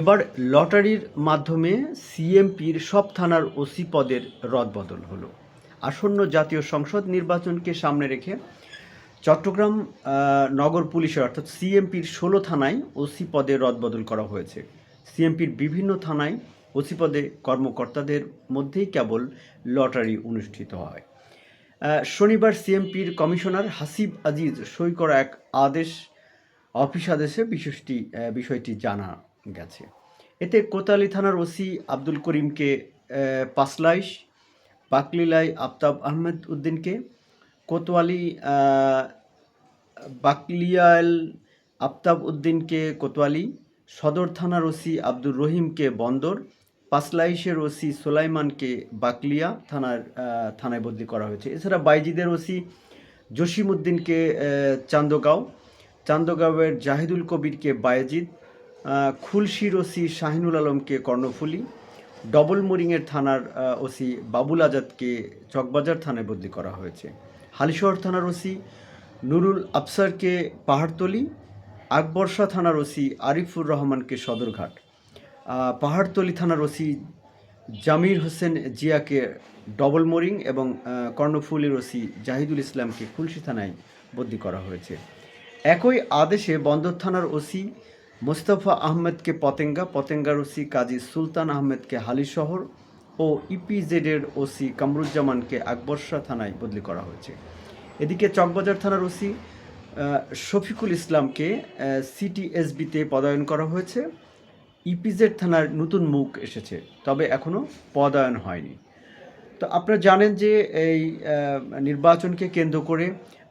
এবার লটারির মাধ্যমে সিএমপির সব থানার ওসি পদের রদবদল হলো। আসন্ন জাতীয় সংসদ নির্বাচনকে সামনে রেখে চট্টগ্রাম নগর পুলিশের অর্থাৎ সিএমপির ষোলো থানায় ওসি পদে রদবদল করা হয়েছে। সিএমপির বিভিন্ন থানায় ওসি পদে কর্মকর্তাদের মধ্যেই কেবল লটারি অনুষ্ঠিত হয়। শনিবার সিএমপির কমিশনার হাসিব আজিজ সই করা এক আদেশ, অফিস আদেশে বিশেষটি বিষয়টি জানা গেছে। এতে কোতালি থানার ওসি আব্দুল করিমকে পাসলাইশ বাকলিলাই আফতাব আহমেদ উদ্দিনকে, কোতোয়ালি বাকলিয়াল আফতাব উদ্দিনকে কোতোয়ালি, সদর থানার ওসি আব্দুর রহিমকে বন্দর পাসলাইশের ওসি সোলাইমানকে বাকলিয়া থানার থানায় বদলি করা হয়েছে। এছাড়া বাইজিদের ওসি জসিম উদ্দিনকে চান্দগাঁও, চান্দগাঁওয়ের জাহিদুল কবিরকে বায়েজিদ খুলশির ওসি শাহিনুল আলমকে কর্ণফুলি, ডবল মোরিংয়ের থানার ওসি বাবুল আজাদকে চকবাজার থানায় বদলি করা হয়েছে। হালিশহর থানার ওসি নুরুল আফসারকে পাহাড়তলি আকবরশা থানার ওসি আরিফুর রহমানকে সদরঘাট। পাহাড়তলি থানার ওসি জামির হোসেন জিয়াকে ডবল মোরিং এবং কর্ণফুলির ওসি জাহিদুল ইসলামকে খুলশি থানায় বদলি করা হয়েছে। একই আদেশে বন্দর থানার ওসি মোস্তফা আহমেদকে পতেঙ্গা, পতেঙ্গার ওসি কাজী সুলতান আহমেদকে হালিশহর ও ইপিজেডের ওসি কামরুজ্জামানকে আকবরশা থানায় বদলি করা হয়েছে। এদিকে চকবাজার থানার ওসি শফিকুল ইসলামকে সিটিএসবিতে পদায়ন করা হয়েছে। ইপিজেড থানার নতুন মুখ এসেছে, তবে এখনও পদায়ন হয়নি। তো আপনারা জানেন যে এই নির্বাচনকে কেন্দ্র করে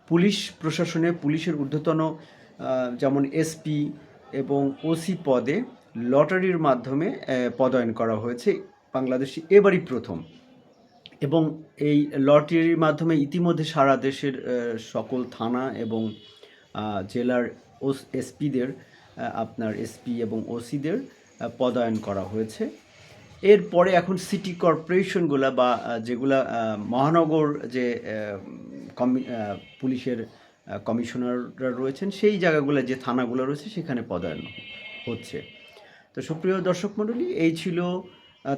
পুলিশ প্রশাসনে পুলিশের ঊর্ধ্বতন যেমন এসপি এবং ওসি পদে লটারির মাধ্যমে পদায়ন করা হয়েছে। বাংলাদেশে এবারই প্রথম। এবং এই লটারির মাধ্যমে ইতিমধ্যে সারা দেশের সকল থানা এবং জেলার ওস, এসপিদের আপনার এসপি এবং ওসিদের পদায়ন করা হয়েছে। এরপরে এখন সিটি কর্পোরেশনগুলা বা যেগুলা মহানগর যে কমি পুলিশের কমিশনাররা রয়েছেন, সেই জায়গাগুলো, যে থানাগুলো রয়েছে, সেখানে পদায়ন হচ্ছে। তো সুপ্রিয় দর্শক মণ্ডলী, এই ছিল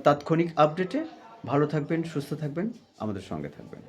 তাৎক্ষণিক আপডেটে। ভালো থাকবেন, সুস্থ থাকবেন, আমাদের সঙ্গে থাকবেন।